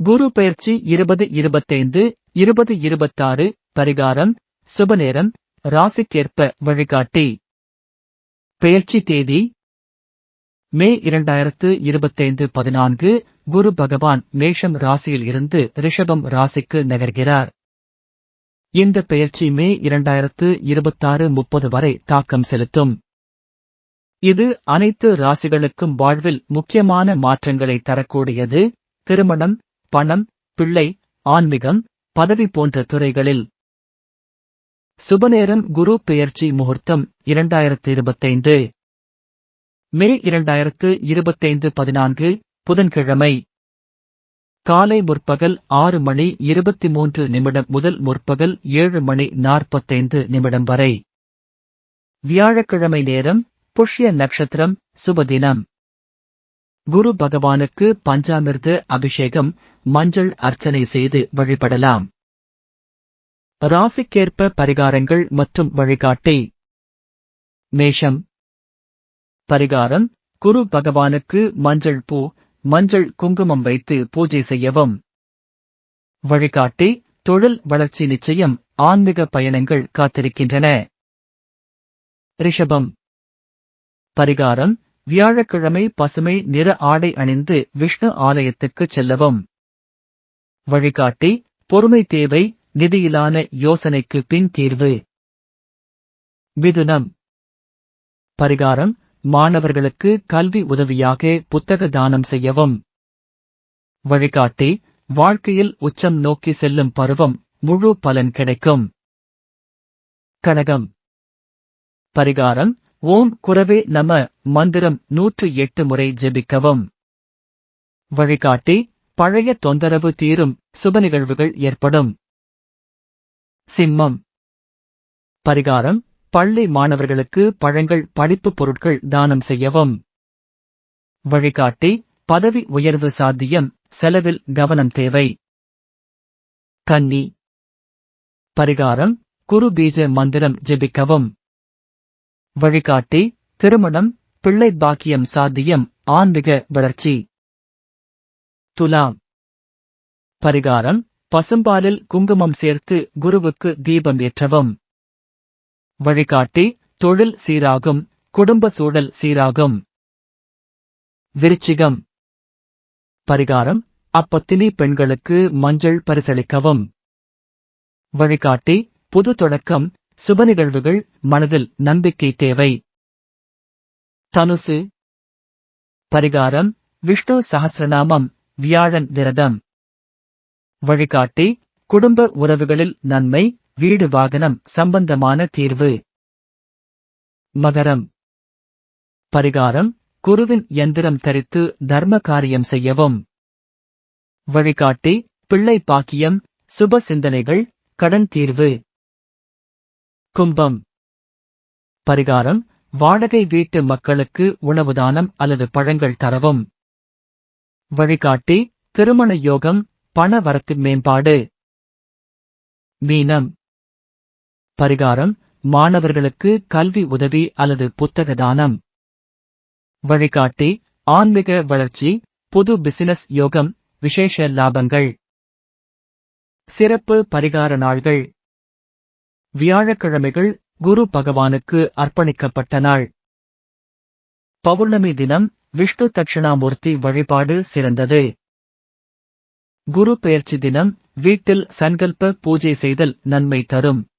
குரு பயிற்சி இருபது இருபத்தைந்து இருபது இருபத்தாறு பரிகாரம் சுபநேரம் ராசிக்கேற்ப வழிகாட்டி. பயிற்சி தேதி மே இரண்டாயிரத்து இருபத்தைந்து பதினான்கு குரு பகவான் மேஷம் ராசியில் இருந்து ரிஷபம் ராசிக்கு நகர்கிறார். இந்த பயிற்சி மே இரண்டாயிரத்து இருபத்தாறு முப்பது வரை தாக்கம் செலுத்தும். இது அனைத்து ராசிகளுக்கும் வாழ்வில் முக்கியமான மாற்றங்களை தரக்கூடியது. திருமணம் பணம் பிள்ளை ஆன்மீகம் பதவி போன்ற துறைகளில். சுபநேரம் குரு பெயர்ச்சி முகூர்த்தம் இரண்டாயிரத்து இருபத்தைந்து மே இரண்டாயிரத்து இருபத்தைந்து பதினான்கு புதன்கிழமை. காலை முற்பகல் ஆறு மணி இருபத்தி மூன்று நிமிடம் முதல் முற்பகல் ஏழு மணி நாற்பத்தைந்து நிமிடம் வரை. வியாழக்கிழமை நேரம் புஷ்ய நட்சத்திரம் சுபதினம் குரு பகவானுக்கு பஞ்சாமிர்த அபிஷேகம் மஞ்சள் அர்ச்சனை செய்து வழிபடலாம். ராசிக்கேற்ப பரிகாரங்கள் மற்றும் வழிகாட்டி. மேஷம். பரிகாரம் குரு பகவானுக்கு மஞ்சள் பூ மஞ்சள் குங்குமம் வைத்து பூஜை செய்யவும். வழிகாட்டி தொழில் வளர்ச்சி நிச்சயம் ஆன்மீக பயணங்கள் காத்திருக்கின்றன. ரிஷபம். பரிகாரம் வியாழக்கிழமை பசுமை நிற ஆடை அணிந்து விஷ்ணு ஆலயத்துக்கு செல்லவும். வழிகாட்டி பொறுமை தேவை நிதியிலான யோசனைக்கு பின் தீர்வு. மிதுனம். பரிகாரம் மாணவர்களுக்கு கல்வி உதவியாக புத்தக தானம் செய்யவும். வழிகாட்டி வாழ்க்கையில் உச்சம் நோக்கி செல்லும் பருவம் முழு பலன் கிடைக்கும். கடகம். பரிகாரம் ஓம் குரவே நம மந்திரம் நூற்று எட்டு முறை ஜெபிக்கவும். வழிகாட்டி பழைய தொந்தரவு தீரும் சுப நிகழ்வுகள் ஏற்படும். சிம்மம். பரிகாரம் பள்ளி மாணவர்களுக்கு பழங்கள் படிப்பு பொருட்கள் தானம் செய்யவும். வழிகாட்டி பதவி உயர்வு சாத்தியம் செலவில் கவனம் தேவை. கன்னி. பரிகாரம் குரு பீஜ மந்திரம் ஜெபிக்கவும். வழிகாட்டி திருமணம் பிள்ளை பாக்கியம் சாத்தியம் ஆன்மீக வளர்ச்சி. துலாம். பரிகாரம் பசும்பாலில் குங்குமம் சேர்த்து குருவுக்கு தீபம் ஏற்றவும். வழிகாட்டி தொழில் சீராகும் குடும்ப சூழல் சீராகும். விருச்சிகம். பரிகாரம் அப்பத்தினி பெண்களுக்கு மஞ்சள் பரிசளிக்கவும். வழிகாட்டி புது தொடக்கம் சுப நிகழ்வுகள் மனதில் நம்பிக்கை தேவை. தனுசு. பரிகாரம். விஷ்ணு சகசிரநாமம் வியாழன் விரதம். வழிகாட்டி. குடும்ப உறவுகளில் நன்மை. வீடு வாகனம் சம்பந்தமான தீர்வு. மகரம். பரிகாரம். குருவின் எந்திரம் தரித்து தர்ம காரியம் செய்யவும். வழிகாட்டி. பிள்ளை பாக்கியம். சுப சிந்தனைகள். கடன் தீர்வு. கும்பம். பரிகாரம் வாடகை வீட்டு மக்களுக்கு உணவு தானம் அல்லது பழங்கள் தரவும். வழிகாட்டி திருமண யோகம் பண வரத்து மேம்பாடு. மீனம். பரிகாரம் மாணவர்களுக்கு கல்வி உதவி அல்லது புத்தக தானம். வழிகாட்டி ஆன்மீக வளர்ச்சி புது பிசினஸ் யோகம் விசேஷ லாபங்கள். சிறப்பு பரிகார நாள்கள். வியாழக்கிழமைகள் குரு பகவானுக்கு அர்ப்பணிக்கப்பட்ட நாள் பௌர்ணமி தினம் விஷ்ணு தட்சிணாமூர்த்தி வழிபாடு சிறந்தது. குரு பெயர்ச்சி தினம் வீட்டில் சங்கல்ப பூஜை செய்தல் நன்மை தரும்.